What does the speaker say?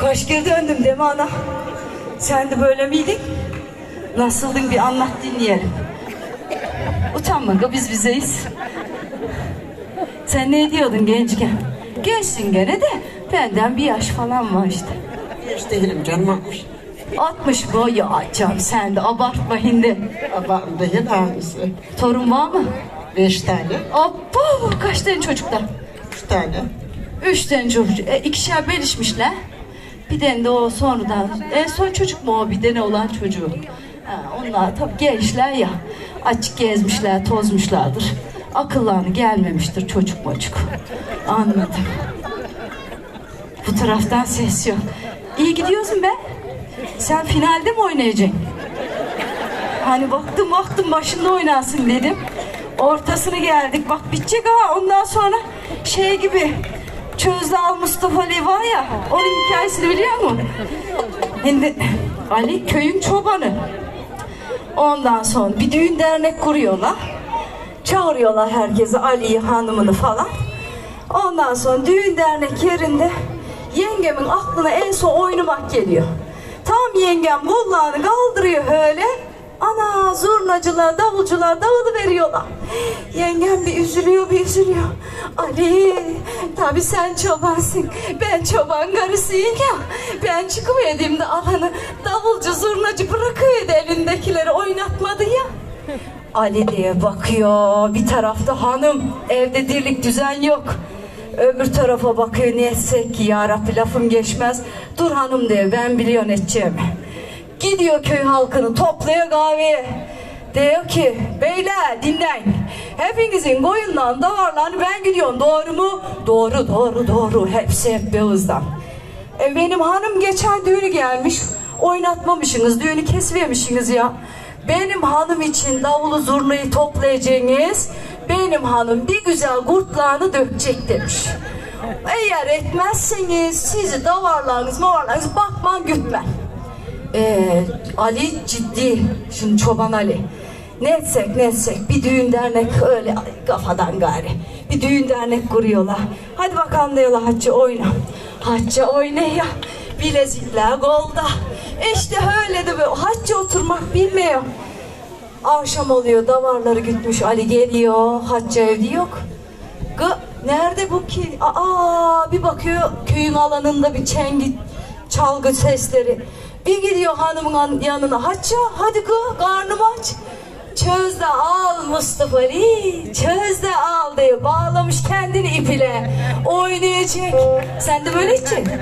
Kaç kere döndüm mi ana? Sen de böyle miydin? Nasıldın bir anlat dinleyelim. Utanma da biz bizeyiz. Sen ne diyordun gençken? Gençsin gene de benden bir yaş falan var işte. Hiç değilim canım almış. 60 boy ya canım sen de abartma hindi. Babam değil hangisi? Torun var mı? Beş tane, Abba kaç tane çocuklar? üç tane. Üç tane çocuk. E, ikişer belişmişler. Tane de o sonradan. En son çocuk mu o tane olan çocuğu? Ha, onlar tabii gençler ya. Açık gezmişler, tozmuşlardır. Akıllarına gelmemiştir çocuk mocuk. Anladım. Bu taraftan ses yok. İyi gidiyorsun be. Sen finalde mi oynayacaksın? Hani baktım baktım başında oynasın dedim. Ortasını geldik. Bak bitecek ha ondan sonra şey gibi Çözde Al Mustafa Ali var ya onun hikayesini biliyor musun? Şimdi Ali köyün çobanı. Ondan sonra bir düğün dernek kuruyorlar. Çağırıyorlar herkesi Ali'yi hanımını falan. Ondan sonra düğün dernek yerinde yengemin aklına en son oynamak geliyor. Tam yengem kollarını kaldırıyor öyle. Ana zurnacılar, davulcular davulu veriyorlar. Yengem bir üzülüyor, bir üzülüyor. Ali, tabii sen çobansın. Ben çoban karısıyım ya. Ben çıkıverdim de alanı davulcu, zurnacı bırakıverdi elindekileri oynatmadı ya. Ali diye bakıyor. Bir tarafta hanım. Evde dirlik düzen yok. Öbür tarafa bakıyor ne etsek ki ya lafım geçmez. Dur hanım diyor ben biliyorum edeceğimi. Gidiyor köy halkını topluyor kahveye. Diyor ki beyler dinleyin. Hepinizin koyundan davarlarını ben gidiyorum doğru mu? Doğru doğru doğru hepsi hep Beğuz'dan. E, benim hanım geçen düğünü gelmiş. Oynatmamışsınız, düğünü kesivermişsiniz ya. Benim hanım için davulu zurnayı toplayacaksınız. Benim hanım bir güzel kurtlağını dökecek demiş. Eğer etmezseniz sizi davarlarınız mavarlarınız bakman gütmem. Ee, Ali ciddi. Şimdi çoban Ali. Ne etsek ne etsek bir düğün dernek öyle kafadan gari. Bir düğün dernek kuruyorlar. Hadi bakalım diyorlar Hacı oyna. Hacı oynaya. Bilezikler golda. İşte öyle de böyle. Hacı oturmak bilmiyor. Akşam oluyor davarları gütmüş Ali geliyor. Hacı evde yok. Gı, nerede bu ki? Aa bir bakıyor köyün alanında bir çengi çalgı sesleri. Bir gidiyor hanımın an- yanına. Hacca hadi kız karnım aç. Çöz de al Mustafa Ali. Çöz de al diyor. Bağlamış kendini ipile. Oynayacak. Sen de böyle içeceksin.